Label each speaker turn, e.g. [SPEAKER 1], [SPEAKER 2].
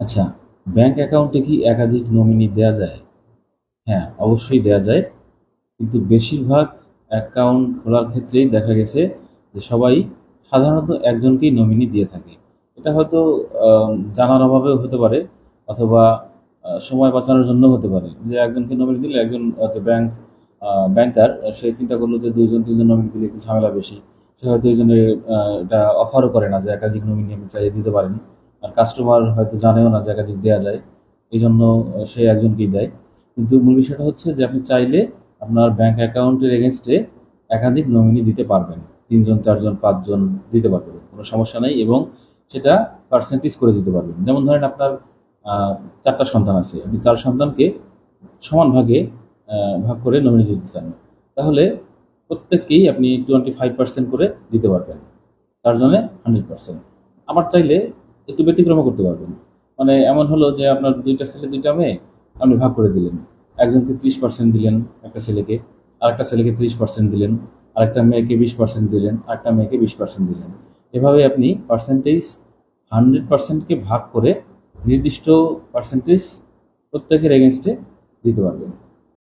[SPEAKER 1] আচ্ছা ব্যাংক অ্যাকাউন্টে কি একাধিক নমিনি দেওয়া যায়? হ্যাঁ অবশ্যই দেওয়া যায়। কিন্তু বেশিরভাগ অ্যাকাউন্ট খোলার ক্ষেত্রেই দেখা গেছে যে সবাই সাধারণত একজনকেই নমিনি দিয়ে থাকে। এটা হয়তো জানার অভাবেও হতে পারে অথবা সময় বাঁচানোর জন্য হতে পারে। যে একজনকে নমিনি দিলে একজন হয়তো ব্যাংক ব্যাংকার সে চিন্তা করল যে দুইজন, তিনজন নমিনি দিলে একটু ঝামেলা বেশি। সে হয়তো ওই জন্য এটা অফারও করে না যে একাধিক নমিনি আপনি চাইলে দিতে পারেন। আর কাস্টমার হয়তো জানেও না যে একাধিক দেওয়া যায় এই জন্য সে একজনকেই দেয়। কিন্তু মূল বিষয়টা হচ্ছে যে আপনি চাইলে আপনার ব্যাংক অ্যাকাউন্টের এগেনস্টে একাধিক নমিনি দিতে পারবেন। তিনজন, চারজন, পাঁচজন দিতে পারবেন, কোনো সমস্যা নেই এবং সেটা পার্সেন্টেজ করে দিতে পারবেন। যেমন ধরেন আপনার চারটা সন্তান আছে, আপনি চার সন্তানকে সমান ভাগে ভাগ করে নমিনি দিতে চান। তাহলে প্রত্যেককেই আপনি টোয়েন্টি ফাইভ পার্সেন্ট করে দিতে পারবেন। চারজনে হান্ড্রেড পার্সেন্ট আমার চাইলে একটু ব্যতিক্রম করতে পারবেন। মানে এমন হলো যে আপনার দুইটা ছেলে, দুইটা মেয়ে, আপনি ভাগ করে দিলেন। একজনকে ত্রিশ পার্সেন্ট দিলেন একটা ছেলেকে আর একটা ছেলেকে ত্রিশ পার্সেন্ট দিলেন, আরেকটা মেয়েকে বিশ পার্সেন্ট দিলেন, আরেকটা মেয়েকে বিশ পার্সেন্ট দিলেন। এভাবে আপনি পার্সেন্টেজ হান্ড্রেড পার্সেন্টকে ভাগ করে নির্দিষ্ট পার্সেন্টেজ প্রত্যেকের এগেনস্টে দিতে পারবেন।